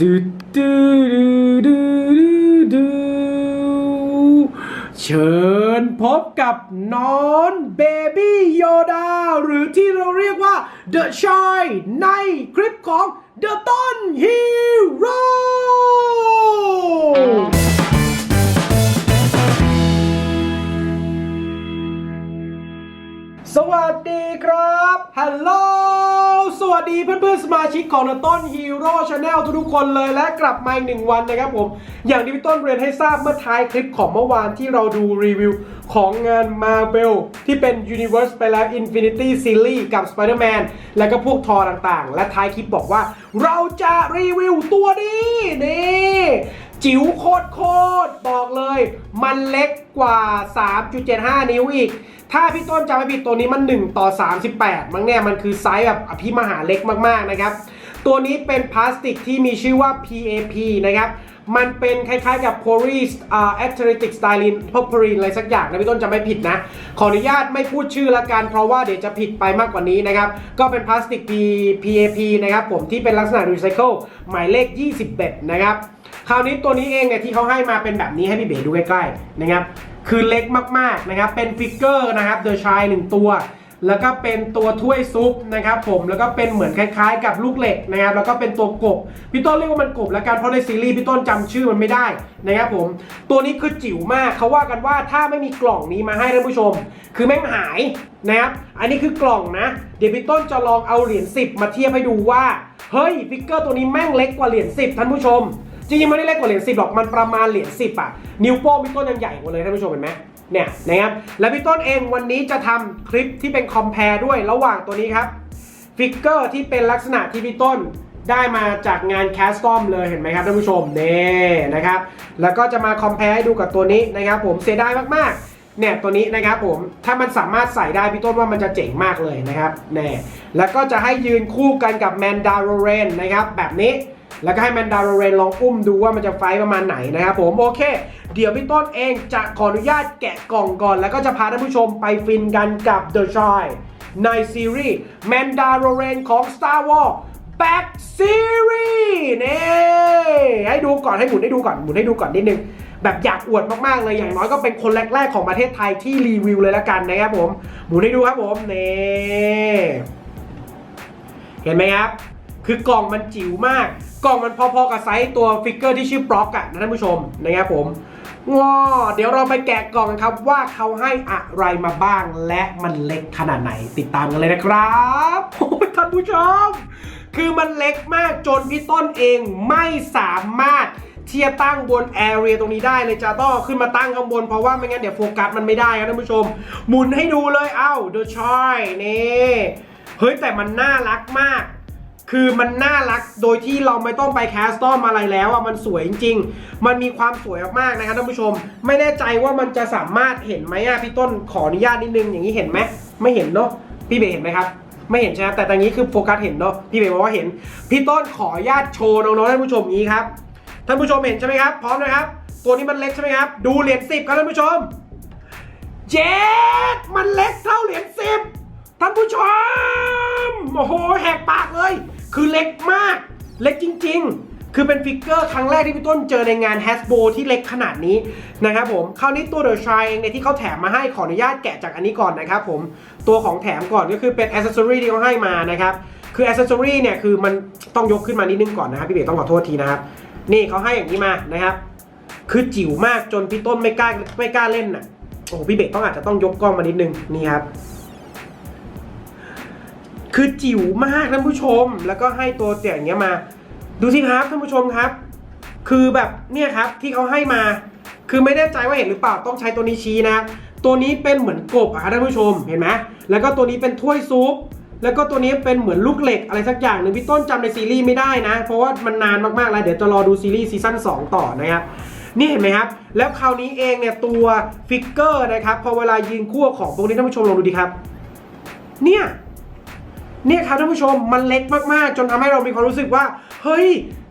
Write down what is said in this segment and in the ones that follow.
ดูดูดูดูดูดูเชิญพบกับน้อนเบบี้โยดาหรือที่เราเรียกว่า The Shy ในคลิปของ The ต้น Hero สวัสดีครับ ฮัลโหล สวัสดีเพื่อนๆสมาชิกของนต้นฮีโร่ชาแนลทุกๆคนเลยและกลับมาอีกหนึ่งวันนะครับผม อย่างที่พี่ต้นเรียนให้ทราบเมื่อท้ายคลิปของเมื่อวานที่เราดูรีวิวของงาน Marvel ที่เป็น Universe ไปแล้ว Infinity Series กับ Spider-Man และก็พวกทอต่างๆ และท้ายคลิปบอกว่า เราจะรีวิวตัวนี้นี่ จิ๋วโคตรโคตรบอกเลย มันเล็กกว่า 3.75 นิ้วอีก ถ้าพี่ต้นจำไม่ผิดตัวนี้มัน 1 ต่อ 38 มั้งเนี่ยมันคือไซส์แบบอภิมหาเล็กมากๆนะครับ ตัวนี้เป็นพลาสติกที่มีชื่อว่า PAP นะครับ มันเป็นคล้ายๆกับ p o r i s uh, Athletic Styrene p o p e r i n อะไรสักอย่างนะพี่ต้นจำไม่ผิดนะ ขออนุญาตไม่พูดชื่อละกัน เพราะว่าเดี๋ยวจะผิดไปมากกว่านี้นะครับ ก็เป็นพลาสติก P PAP นะครับผมที่เป็นลักษณะรีไซเคิลหมายเลข 21 นะครับ คราวนี้ตัวนี้เองเนี่ยที่เขาให้มาเป็นแบบนี้ให้พี่เบ๋ดูใกล้ๆนะครับคือเล็กมากๆนะครับเป็นฟิกเกอร์นะครับเดอะชายหนึ่งตัว แล้วก็เป็นตัวถ้วยซุปนะครับผมแล้วก็เป็นเหมือนคล้ายๆ กับลูกเหล็กนะครับแล้วก็เป็นตัวกบพี่ต้นเรียกว่ามันกบแล้วกันเพราะในซีรีส์พี่ต้นจำชื่อมันไม่ได้นะครับผมตัวนี้คือจิ๋วมากเขาว่ากันว่าถ้าไม่มีกล่องนี้มาให้ท่านผู้ชม คือแม่งหายนะครับอันนี้คือกล่องนะ เดี๋ยวพี่ต้นจะลองเอาเหรียญ10 มาเทียบให้ดูว่าเฮ้ยฟิกเกอร์ตัวนี้แม่งเล็กกว่าเหรียญ10ท่านผู้ชม จริงๆไม่ได้เล็กกว่าเหรียญ10หรอกมันประมาณเหรียญ10อะนิ้วโป้งพี่ต้นยังใหญ่กว่าเลยท่านผู้ชมเห็นไหมเนี่ยนะครับและพี่ต้นเองวันนี้จะทำคลิปที่เป็นคอมเพลด้วยระหว่างตัวนี้ครับฟิกเกอร์ที่เป็นลักษณะที่พี่ต้นได้มาจากงานแคสตอมเลยเห็นไหมครับท่านผู้ชมนี่นะครับแล้วก็จะมาคอมเพลให้ดูกับตัวนี้นะครับผมเสียดายมากๆเนี่ยตัวนี้นะครับผมถ้ามันสามารถใส่ได้พี่ต้นว่ามันจะเจ๋งมากเลยนะครับแน่แล้วก็จะให้ยืนคู่กันกับแมนดาโรเรนนะครับแบบนี้ แล้วก็ให้แมนดาโรเรนลองอุ้มดูว่ามันจะไฟประมาณไหนนะครับผมโอเค เดี๋ยวพี่ต้นเองจะขออนุญาตแกะกล่องก่อน แล้วก็จะพาท่านผู้ชมไปฟินกันกับ The Shy ในซีรีส์แมนดาโรเรนของ Star Wars Back Series นี่ให้ดูก่อนให้หมุนให้ดูก่อนหมุนให้ดูก่อนนิดนึงแบบอยากอวดมาก ๆ เลยอย่างน้อยก็เป็นคนแรก ๆ ของประเทศไทยที่รีวิวเลยละกันนะครับผม หมุนให้ดูครับผมนี่เห็นไหมครับ คือกล่องมันจิ๋วมาก กล่องมันพอๆกับไซส์ตัวฟิกเกอร์ที่ชื่อปล็อกอะนะท่านผู้ชมนะครับผมง้อเดี๋ยวเราไปแกะกล่องกันครับว่าเขาให้อะไรมาบ้าง และมันเล็กขนาดไหนติดตามกันเลยนะครับโอ้ยท่านผู้ชม คือมันเล็กมากจนพี่ต้นเองไม่สามารถที่จะตั้งบนแอเรียตรงนี้ได้เลยจ้าต้องขึ้นมาตั้งข้างบนเพราะว่าไม่งั้นเดี๋ยวโฟกัสมันไม่ได้ครับท่านผู้ชม หมุนให้ดูเลยเอ้า The Choi นี่เฮ้ยแต่มันน่ารักมาก คือมันน่ารักโดยที่เราไม่ต้องไปแคสตอมอะไรแล้วอะมันสวยจริงๆ มันมีความสวยมากๆนะครับท่านผู้ชม ไม่แน่ใจว่ามันจะสามารถเห็นไหมอะพี่ต้นขออนุญาตนิดนึงอย่างนี้เห็นไหมไม่เห็นเนาะพี่เบเห็นไหมครับ ไม่เห็นใช่ไหมแต่ตอนนี้คือโฟกัสเห็นเนาะพี่เบบอกว่าเห็น พี่ต้นขออนุญาตโชว์น้องๆท่านผู้ชมอย่างนี้ครับท่านผู้ชมเห็นใช่ไหมครับพร้อมนะครับ ตัวนี้มันเล็กใช่ไหมครับ ดูเหรียญสิบครับท่านผู้ชมเจ็ดมันเล็กเท่าเหรียญ เล็กจริง ๆ คือเป็นฟิกเกอร์ครั้งแรกที่พี่ต้นเจอในงาน h a s b r o ที่เล็กขนาดนี้นะครับผม คราวนี้ตัวเดอะชายเองในที่เขาแถมมาให้ขออนุญาตแกะจากอันนี้ก่อนนะครับผม ตัวของแถมก่อนก็คือเป็นอ c เซ s ซอรีที่เขาให้มานะครับ คืออ c เซ s ซอรีเนี่ยคือมันต้องยกขึ้นมานิดนึงก่อนนะครับพี่เบ๋ต้องขอโทษทีนะครับ นี่เขาให้อย่างนี้มานะครับ คือจิ๋วมากจนพี่ต้นไม่กล้าไม่กล้าเล่นน่ะ โอ้โหพี่เบกต้องอาจจะต้องยกกล้องมานิดนึงนี่ครับคือจิ๋วมากท่านผู้ชม แล้วก็ให้ตัวเตี่ยอย่างเงี้ยมา ดูสิครับท่านผู้ชมครับ คือแบบเนี่ยครับที่เขาให้มา คือไม่แน่ใจว่าเห็นหรือเปล่าต้องใช้ตัวนี้ชี้นะครับตัวนี้เป็นเหมือนกบอะท่านผู้ชมเห็นไหมแล้วก็ตัวนี้เป็นถ้วยซุปแล้วก็ตัวนี้เป็นเหมือนลูกเหล็กอะไรสักอย่างหนึ่งพี่ต้นจำในซีรีส์ไม่ได้นะ เพราะว่ามันนานมากๆแล้วเดี๋ยวจะรอดูซีรีส์ซีซั่น2 ต่อนะครับนี่เห็นไหมครับ แล้วคราวนี้เองเนี่ยตัวฟิกเกอร์นะครับพอเวลายืนคู่กับของพวกนี้ท่านผู้ชมลองดูดีครับ เนี่ย เนี่ยครับท่านผู้ชมมันเล็กมากๆ จนทำให้เรามีความรู้สึกว่า เฮ้ย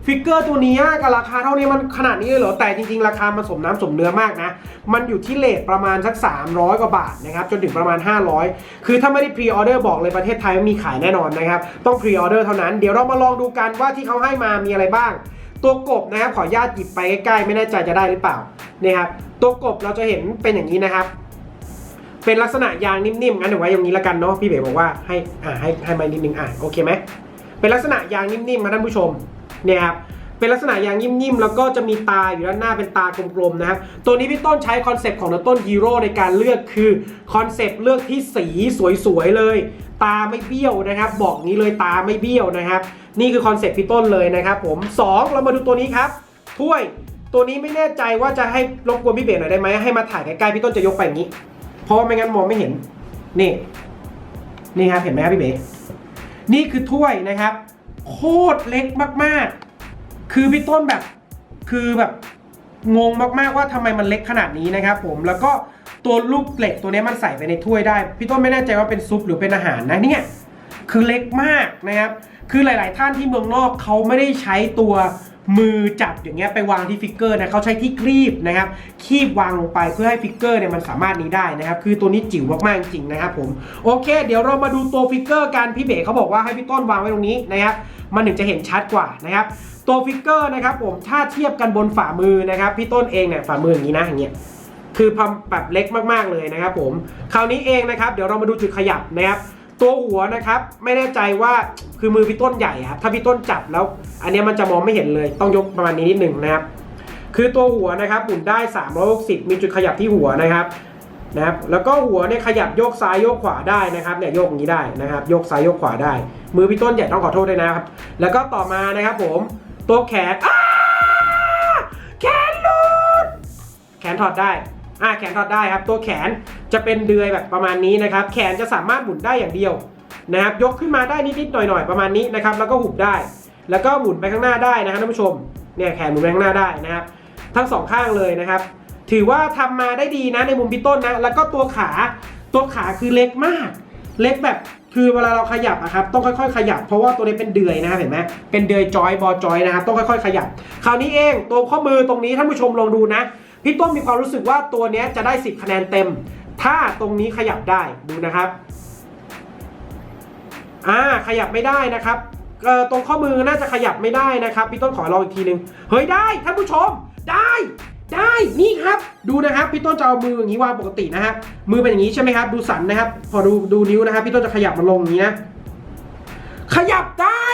ฟิกเกอร์ตัวนี้กับราคาเท่านี้มันขนาดนี้เลยเหรอ แต่จริงๆ ราคามันสมน้ำสมเนื้อมากนะ มันอยู่ที่เลทประมาณสัก 300 กว่าบาทนะครับ จนถึงประมาณ 500 คือถ้าไม่ได้พรีออเดอร์บอกเลยประเทศไทยมีขายแน่นอนนะครับ ต้องพรีออเดอร์เท่านั้น เดี๋ยวเรามาลองดูกันว่าที่เขาให้มามีอะไรบ้าง ตัวกบนะครับขออนุญาตหยิบไปใกล้ๆ ไม่แน่ใจจะได้หรือเปล่านี่ครับตัวกบเราจะเห็นเป็นอย่างนี้นะครับ เป็นลักษณะยางนิ่มๆงั้นเดี๋ยวไว้อย่างนี้ละกันเนาะพี่เบ๋บอกว่าให้อ่าให้ให้มานิดนึงอะโอเคไหมเป็นลักษณะยางนิ่มๆนะท่านผู้ชมเนี่ยครับเป็นลักษณะยางนิ่มๆแล้วก็จะมีตาอยู่ด้านหน้าเป็นตากลมๆนะครับตัวนี้พี่ต้นใช้คอนเซปต์ของต้นฮีโร่ในการเลือกคือคอนเซปต์เลือกที่สีสวยๆเลย ตาไม่เบี้ยวนะครับ บอกนี้เลยตาไม่เบี้ยวนะครับ นี่คือคอนเซปต์พี่ต้นเลยนะครับ ผมสองเรามาดูตัวนี้ครับถ้วยตัวนี้ไม่แน่ใจว่าจะให้รบกวนพี่เบ๋หน่อยได้ไหมให้มาถ่ายใกล้ๆพี่ต้นจะยกไปอย่างนี้ เพราะไม่งั้นมองไม่เห็น นี่ นี่ครับเห็นไหมครับพี่เบ๋นี่คือถ้วยนะครับ โคตรเล็กมากๆ คือพี่ต้นแบบ คือแบบงงมากๆว่าทำไมมันเล็กขนาดนี้นะครับ ผมแล้วก็ตัวลูกเหล็กตัวนี้มันใส่ไปในถ้วยได้ พี่ต้นไม่แน่ใจว่าเป็นซุปหรือเป็นอาหารนะเนี่ยคือเล็กมากนะครับ คือหลาย ๆ ท่านที่เมืองนอกเขาไม่ได้ใช้ตัว มือจับอย่างเงี้ยไปวางที่ฟิกเกอร์นะเขาใช้ที่ครีบนะครับคีบวางลงไปเพื่อให้ฟิกเกอร์เนี่ยมันสามารถนี้ได้นะครับ คือตัวนี้จิ๋วมากๆจริงๆนะครับผมโอเค เดี๋ยวเรามาดูตัวฟิกเกอร์กันพี่เบ๋เขาบอกว่าให้พี่ต้นวางไว้ตรงนี้นะครับมันถึงจะเห็นชัดกว่านะครับตัวฟิกเกอร์นะครับผมถ้าเทียบกันบนฝ่ามือนะครับพี่ต้นเองเนี่ยฝ่ามืออย่างนี้นะอย่างเงี้ยคือพัมแบบเล็กมากๆเลยนะครับผมคราวนี้เองนะครับ เดี๋ยวเรามาดูจุดขยับนะครับ ตัวหัวนะครับ ไม่แน่ใจว่าคือมือพี่ต้นใหญ่ครับถ้าพี่ต้นจับแล้ว อันนี้มันจะมองไม่เห็นเลย ต้องยกประมาณนี้นิดหนึ่งนะครับ คือตัวหัวนะครับหมุนได้ 360 มีจุดขยับที่หัวนะครับนะครับ แล้วก็หัวเนี่ยขยับโยกซ้ายโยกขวาได้นะครับเนี่ยโยกอย่างนี้ได้นะครับ โยกซ้ายโยกขวาได้ มือพี่ต้นใหญ่ต้องขอโทษด้วยนะครับ แล้วก็ต่อมานะครับผมตัวแขนแขนหลุดแขนถอดได้ อ่าแขนถอดได้ครับ ตัวแขนจะเป็นเดือยแบบประมาณนี้นะครับ แขนจะสามารถหมุนได้อย่างเดียวนะครับ ยกขึ้นมาได้นิดๆหน่อยๆประมาณนี้นะครับ แล้วก็หุบได้ แล้วก็หมุนไปข้างหน้าได้นะครับท่านผู้ชม เนี่ยแขนหมุนไปข้างหน้าได้นะครับ ทั้งสองข้างเลยนะครับ ถือว่าทำมาได้ดีนะในมุมพี่ต้นนะ แล้วก็ตัวขา ตัวขาคือเล็กมาก เล็กแบบคือเวลาเราขยับอะครับต้องค่อยๆ ขยับ เพราะว่าตัวนี้เป็นเดือยนะครับเห็นไหมเป็นเดือยจอยบอจอยนะครับต้องค่อยๆ ขยับ คราวนี้เองตัวข้อมือตรงนี้ท่านผู้ชมลองดูนะ พี่ต้นมีความรู้สึกว่าตัวนี้จะได้ 10 คะแนนเต็ม ถ้าตรงนี้ขยับได้ดูนะครับอ่าขยับไม่ได้นะครับเอ่อตรงข้อมือน่าจะขยับไม่ได้นะครับ พี่ต้นขอลองอีกทีหนึ่งเฮ้ยได้ท่านผู้ชมได้ได้นี่ครับดูนะครับพี่ต้นจะเอามืออย่างนี้วางปกตินะฮะมือเป็นอย่างนี้ใช่ไหมครับ ดูสันนะครับ พอดูดูนิ้วนะครับพี่ต้นจะขยับมันลงอย่างนี้นะขยับได้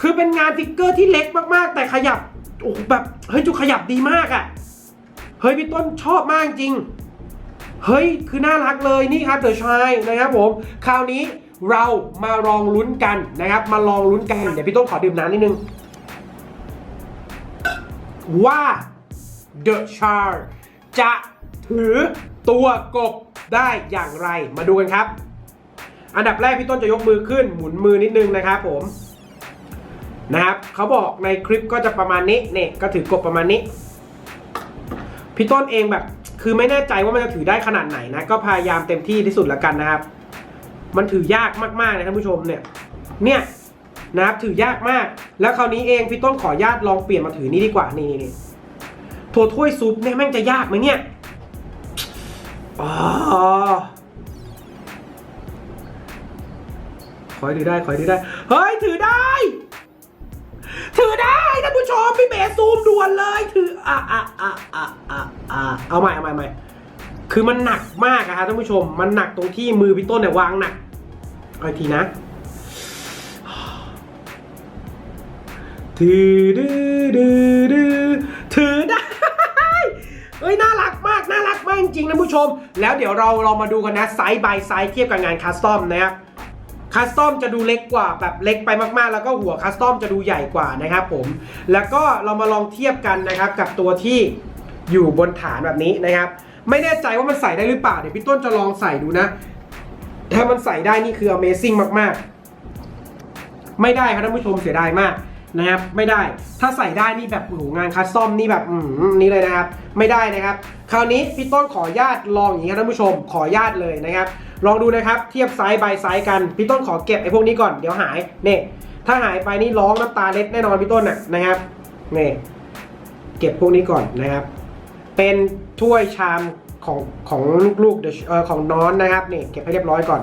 คือเป็นงานฟิกเกอร์ที่เล็กมากๆ แต่ขยับโอ้แบบเฮ้ยจุขยับดีมากอะ่ะ เฮ้ยพี่ต้นชอบมากจริง เฮ้ยคือน่ารักเลยนี่ครับเดอะชายนะครับผม คราวนี้เรามาลองลุ้นกันนะครับ มาลองลุ้นกัน เดี๋ยวพี่ต้นขอดื่มน้ำนิดนึง ว่า The Char จะถือตัวกบได้อย่างไรมาดูกันครับ อันดับแรกพี่ต้นจะยกมือขึ้นหมุนมือนิดนึงนะครับผมนะครับเขาบอกในคลิปก็จะประมาณนี้เนี่ยก็ถือกบประมาณนี้ พี่ต้นเองแบบ คือไม่แน่ใจว่ามันจะถือได้ขนาดไหนนะ ก็พยายามเต็มที่ที่สุดแล้วกันนะครับ มันถือยากมากๆนะท่านผู้ชมเนี่ย เนี่ยนะครับถือยากมาก แล้วคราวนี้เองพี่ต้นขออนุญาตลองเปลี่ยนมาถือนี่ดีกว่านี่นี่นี่ถั่วถ้วยซุปเนี่ยแม่งจะยากไหมเนี่ยอ๋อขอให้ถือได้ขอให้ถือได้ เฮ้ยถือได้ ถือได้ท่านผู้ชมพี่เบสซูมด่วนเลยถืออะอะอะอะอะอะเอาใหม่เอาใหม่ใหม่คือมันหนักมากอะครับท่านผู้ชม มันหนักตรงที่มือพี่ต้นเนี่ยวางหนักเอาอีกทีนะถือดื้อดื้อดื้อถือได้เอ้ยน่ารักมากน่ารักมากจริงๆนะผู้ชม แล้วเดี๋ยวเราเรามาดูกันนะไซส์บายไซส์เทียบกับงานคัสตอมนะครับ คัสตอมจะดูเล็กกว่าแบบเล็กไปมากๆ แล้วก็หัวคัสตอมจะดูใหญ่กว่านะครับผมแล้วก็เรามาลองเทียบกันนะครับกับตัวที่อยู่บนฐานแบบนี้นะครับ ไม่แน่ใจว่ามันใส่ได้หรือเปล่าเดี๋ยวพี่ต้นจะลองใส่ดูนะ ถ้ามันใส่ได้นี่คือ Amazing มากๆ ไม่ได้ครับท่านผู้ชมเสียดายมากนะครับไม่ได้ถ้าใส่ได้นี่แบบโอ้โหงานคัสตอมนี่แบบอืมนี่เลยนะครับ ไม่ได้นะครับ คราวนี้พี่ต้นขออนุญาตลองอย่างนี้ครับท่านผู้ชมขออนุญาตเลยนะครับ ลองดูนะครับเทียบไซส์ใบไซส์กันพี่ต้นขอเก็บไอ้พวกนี้ก่อนเดี๋ยวหายเนี่ยถ้าหายไปนี่ร้องน้ำตาเล็ดแน่นอนพี่ต้นน่ะนะครับเนี่ยเก็บพวกนี้ก่อนนะครับ เป็นถ้วยชามของของลูกเดเอ่อของน้อนนะครับนี่เก็บให้เรียบร้อยก่อน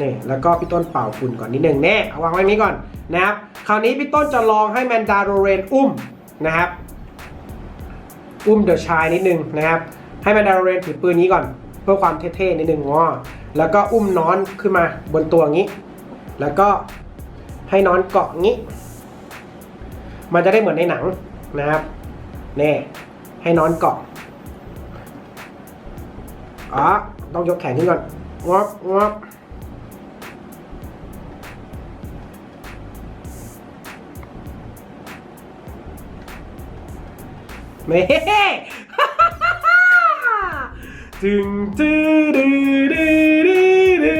นี่แล้วก็พี่ต้นเป่าฝุ่นก่อนนิดนึงแน่เอาวางไว้นี้ก่อนนะครับคราวนี้พี่ต้นจะลองให้แมนดาโรเรนอุ้มนะครับ อุ้มเดอะชายนิดนึงนะครับ ให้แมนดาโรเรนถือปืนนี้ก่อน เพื่อความเท่ๆนิดนึงงอแล้วก็อุ้มน้อนขึ้นมาบนตัวงี้ แล้วก็ให้น้อนเกาะงี้ มันจะได้เหมือนในหนังนะครับนี่ให้น้อนเกาะอ๋อต้องยกแขนขึ้นก่อนงอบงอบเม่ จึงจืดดืดืดืดื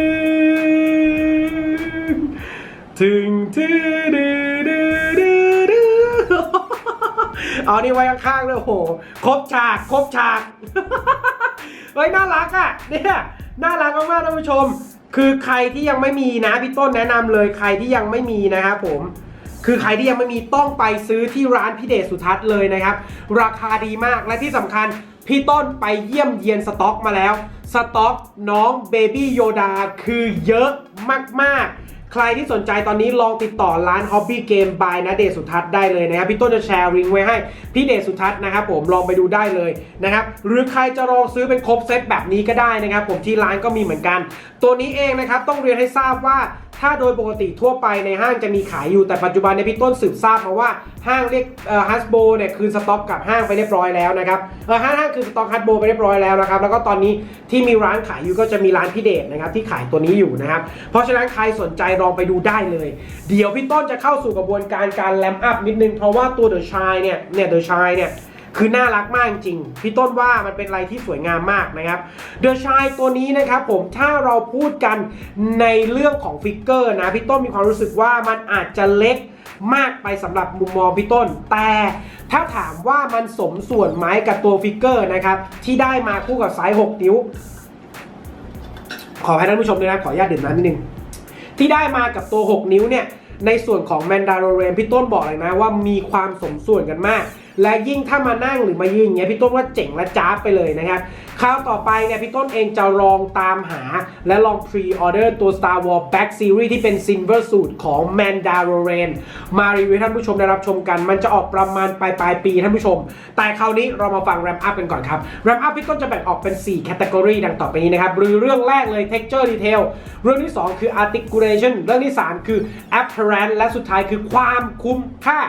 ถึงจืดดืดืดืดืเอานี่ไว้ข้างๆเลยโหครบฉากครบฉากเฮ้ยน่ารักอะเนี่ยน่ารักมากๆท่านผู้ชม คือใครที่ยังไม่มีนะพี่ต้นแนะนำเลยใครที่ยังไม่มีนะครับผมคือใครที่ยังไม่มีต้องไปซื้อที่ร้านพี่เดชสุทัศน์เลยนะครับ ราคาดีมากและที่สำคัญ พี่ต้นไปเยี่ยมเยียนสต็อกมาแล้ว สต็อกน้องเบบี้โยดาคือเยอะมาก ๆใครที่สนใจตอนนี้ลองติดต่อร้าน Hobby Game by นะเดชสุทัศน์ได้เลยนะครับพี่ต้นจะแชร์ลิงก์ไว้ให้พี่เดชสุทัศน์นะครับผมลองไปดูได้เลยนะครับหรือใครจะลองซื้อเป็นครบเซตแบบนี้ก็ได้นะครับผมที่ร้านก็มีเหมือนกัน ตัวนี้เองนะครับต้องเรียนให้ทราบว่า ถ้าโดยปกติทั่วไปในห้างจะมีขายอยู่แต่ปัจจุบันในพี่ต้นสืบทราบมาว่าห้างเรียกเอ่อฮัสโบเนี่ยคืนสต็อกกับห้างไปเรียบร้อยแล้วนะครับเออห้างห้างคืนสต็อกฮัสโบไปเรียบร้อยแล้วนะครับแล้วก็ตอนนี้ที่มีร้านขายอยู่ก็จะมีร้านพี่เดชนะครับที่ขายตัวนี้อยู่นะครับเพราะฉะนั้นใครสนใจลองไปดูได้เลย เดี๋ยวพี่ต้นจะเข้าสู่กระบวนการการแลมอัพนิดนึงเพราะว่าตัวเดอะชายเนี่ยเนี่ยเดอะชายเนี่ย คือน่ารักมากจริงพี่ต้นว่ามันเป็นอะไรที่สวยงามมากนะครับเดอะชายตัวนี้นะครับผมถ้าเราพูดกันในเรื่องของฟิกเกอร์นะพี่ต้นมีความรู้สึกว่ามันอาจจะเล็กมากไปสำหรับมุมมองพี่ต้น แต่ถ้าถามว่ามันสมส่วนไหมกับตัวฟิกเกอร์นะครับที่ได้มาคู่กับสาย6นิ้ว ขอให้ท่านผู้ชมด้วยนะขออนุญาตดื่มน้ำนิดนึงที่ได้มากับตัว 6 นิ้วเนี่ยในส่วนของแมนดาโรเรนพี่ต้นบอกเลยนะว่ามีความสมส่วนกันมาก และยิ่งถ้ามานั่งหรือมายืนอย่างเงี้ยพี่ต้นว่าเจ๋งและจ้าไปเลยนะครับคราวต่อไปเนี่ยพี่ต้นเองจะลองตามหา และลองพรีออเดอร์ตัว Star Wars Back Series ที่เป็น Silver Suit ของ m a n d a l o r i a n มารีวิวท่านผู้ชมได้รับชมกัน มันจะออกประมาณปลายปลายปีท่านผู้ชม แต่คราวนี้เรามาฟัง Ramp Up กันก่อนครับ Ramp Up พี่ต้นจะแบ่งออกเป็น 4 Category ดังต่อไปนี้นะครับหรือเรื่องแรกเลย Texture Detail เรื่องที่ 2 คือ Articulation เรื่องที่ 3 คือ Apparent และสุดท้ายคือความคุ้มค่า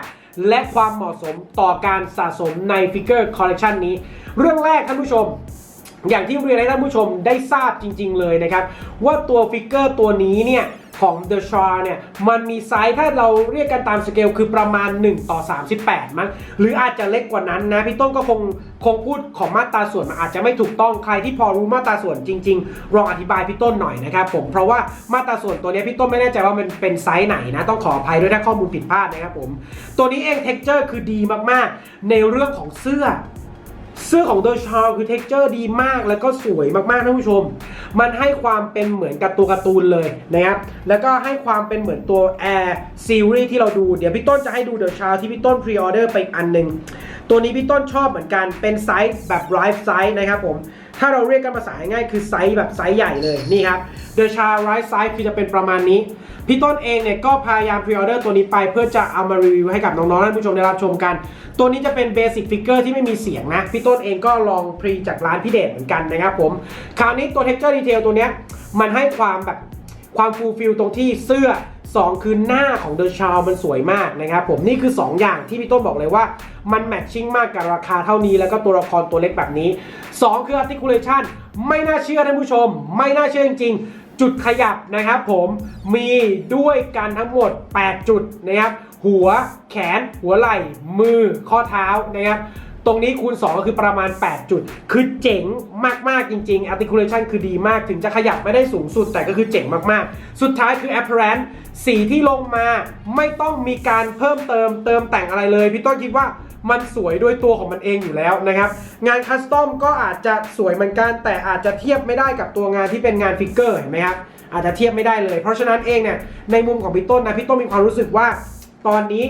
และความเหมาะสมต่อการสะสมในฟิกเกอร์คอลเลกชันนี้ เรื่องแรกท่านผู้ชม อย่างที่เรียนให้ท่านผู้ชมได้ทราบจริง ๆ เลยนะครับ ว่าตัวฟิกเกอร์ตัวนี้เนี่ย ของ The Shah เนี่ย มันมีไซส์ถ้าเราเรียกกันตามสเกลคือประมาณ 1 ต่อ 38 มั้งหรืออาจจะเล็กกว่านั้นนะ พี่ต้นก็คงคงพูดของมาตราส่วนมันอาจจะไม่ถูกต้องใครที่พอรู้มาตราส่วนจริงๆลองอธิบายพี่ต้นหน่อยนะครับผมเพราะว่ามาตราส่วนตัวนี้พี่ต้นไม่แน่ใจว่ามันเป็นไซส์ไหนนะ ต้องขออภัยด้วยถ้าข้อมูลผิดพลาดนะครับผมตัวนี้เอง texture คือดีมากๆ ในเรื่องของเสื้อ เสื้อของ The c h a r คือเท็กเจอร์ดีมากแล้วก็สวยมากๆท่านผู้ชม มันให้ความเป็นเหมือนกับตัวการ์ตูนเลยนะครับ แล้วก็ให้ความเป็นเหมือนตัว Air Series ที่เราดู เดี๋ยวพี่ต้นจะให้ดู The c h a r ที่พี่ต้นพรีออเดอร์ไปอันหนึ่ง ตัวนี้พี่ต้นชอบเหมือนกัน เป็นไซส์แบบ life size นะครับผม ถ้าเราเรียกกันภาษาง่ายคือไซส์แบบไซส์ใหญ่เลยนี่ครับ The c h a r Life Size คือจะเป็นประมาณนี้ พี่ต้นเองเนี่ยก็พยายามพรีออเดอร์ตัวนี้ไปเพื่อจะเอามารีวิวให้กับน้องๆท่านผู้ชมได้รับชมกัน ตัวนี้จะเป็นเบสิกฟิกเกอร์ที่ไม่มีเสียงนะ พี่ต้นเองก็ลองพรีจากร้านพี่เดชเหมือนกันนะครับผม คราวนี้ตัว texture detail ตัวเนี้ยมันให้ความแบบความฟูลฟิลตรงที่เสื้อ 2 คือหน้าของเดอะชาวมันสวยมากนะครับผมนี่คือ 2 อย่างที่พี่ต้นบอกเลยว่า มันแมทชิ่งมากกับราคาเท่านี้แล้วก็ตัวละครตัวเล็กแบบนี้ 2 คือ articulation ไม่น่าเชื่อท่านผู้ชม ไม่น่าเชื่อจริงๆ จุดขยับนะครับผมมีด้วยกันทั้งหมด 8 จุดนะครับหัวแขนหัวไหล่ มือข้อเท้านะครับ ตรงนี้คูณ 2 ก็คือประมาณ 8 จุด คือเจ๋งมาก ๆ จริง ๆ articulation คือดีมากถึงจะขยับไม่ได้สูงสุดแต่ก็คือเจ๋งมาก ๆ สุดท้ายคือ apparent สีที่ลงมาไม่ต้องมีการเพิ่มเติมเติมแต่งอะไรเลย พี่ต้นคิดว่ามันสวยด้วยตัวของมันเองอยู่แล้วนะครับ งานคัสตอมก็อาจจะสวยเหมือนกัน แต่อาจจะเทียบไม่ได้กับตัวงานที่เป็นงานฟิกเกอร์เห็นไหมครับอาจจะเทียบไม่ได้เลย เพราะฉะนั้นเองเนี่ยในมุมของพี่ต้นนะพี่ต้นมีความรู้สึกว่าตอนนี้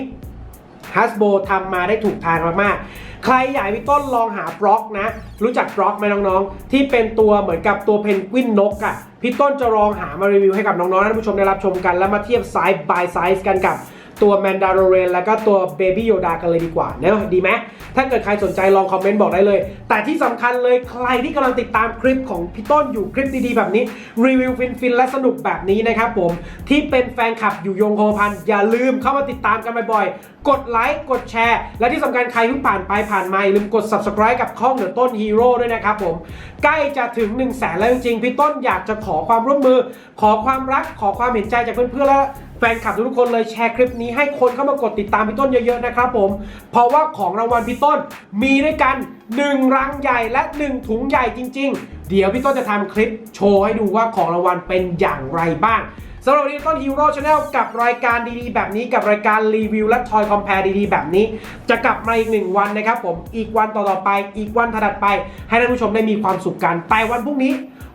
ฮัสโบทำมาได้ถูกทางมากๆ ใครอยากให้พี่ต้นลองหาบล็อกนะ รู้จักบล็อกไหมน้องๆ ที่เป็นตัวเหมือนกับตัวเพนกวินนกอะ่ะพี่ต้นจะลองหามารีวิวให้กับน้องๆท่านผู้ชมได้รับชมกัน แล้วมาเทียบไซส์ by ไซส์กันกับ ตัวแมนดาโรเรนแล้วก็ตัวเบบี้โยดากันเลยดีกว่าเนอะดีไหมถ้าเกิดใครสนใจลองคอมเมนต์บอกได้เลย แต่ที่สำคัญเลยใครที่กำลังติดตามคลิปของพี่ต้นอยู่คลิปดีๆแบบนี้ รีวิวฟินๆและสนุกแบบนี้นะครับผมที่เป็นแฟนคลับอยู่ยงโคพันอย่าลืมเข้ามาติดตามกันบ่อยๆ กดไลค์กดแชร์ และที่สำคัญใครเพิ่งผ่านไปผ่านมาอย่าลืมกด subscribe กับช่องเดอะต้นฮีโร่ด้วยนะครับผมใกล้จะถึง1 0 0 0 0แสนแล้วจริงๆพี่ต้นอยากจะขอความร่วมมือ ขอความรักขอความเห็นใจจากเพื่อนๆและ แฟนคลับทุกๆคนเลยแชร์คลิปนี้ให้คนเข้ามากดติดตามพี่ต้นเยอะๆนะครับผม เพราะว่าของรางวัลพี่ต้นมีด้วยกัน 1 รังใหญ่และ 1 ถุงใหญ่จริง ๆ เดี๋ยวพี่ต้นจะทำคลิปโชว์ให้ดูว่าของรางวัลเป็นอย่างไรบ้างสำหรับวันนี้ต้นฮีโร่ชาแนลกับรายการดีๆ แบบนี้กับรายการรีวิวและทอยคอมเพลดีๆ แบบนี้ จะกลับมาอีกหนึ่งวันนะครับผมอีกวันต่อๆไป อีกวันถัดไป ให้ท่านผู้ชมได้มีความสุขกันแต่วันพรุ่งนี้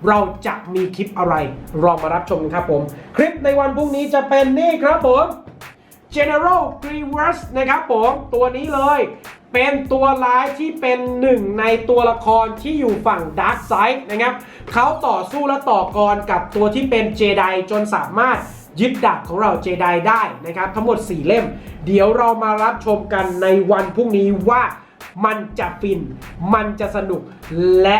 เราจะมีคลิปอะไรลองมารับชมกันครับผม คลิปในวันพรุ่งนี้จะเป็นนี่ครับผม General Grievous นะครับผม ตัวนี้เลย เป็นตัวร้ายที่เป็นหนึ่งในตัวละครที่อยู่ฝั่ง Dark Side นะครับเขาต่อสู้และต่อกรกับตัวที่เป็นเจไดจนสามารถยึดดาบของเราเจไดได้นะครับ ทั้งหมด 4 เล่ม เดี๋ยวเรามารับชมกันในวันพรุ่งนี้ว่ามันจะฟิน มันจะสนุกและ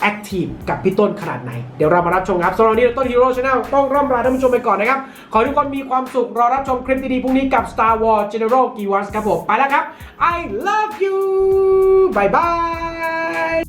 แอคทีฟกับพี่ต้นขนาดไหน เดี๋ยวเรามารับชมครับสำหรับวันนี้ต้นฮีโร่ชาแนลต้องร่ำลาท่านผู้ชมไปก่อนนะครับ ขอทุกคนมีความสุขรอรับชมคลิปดีๆพรุ่งนี้กับ Star Wars General g i w a s ครับผม ไปแล้วครับ I love you bye bye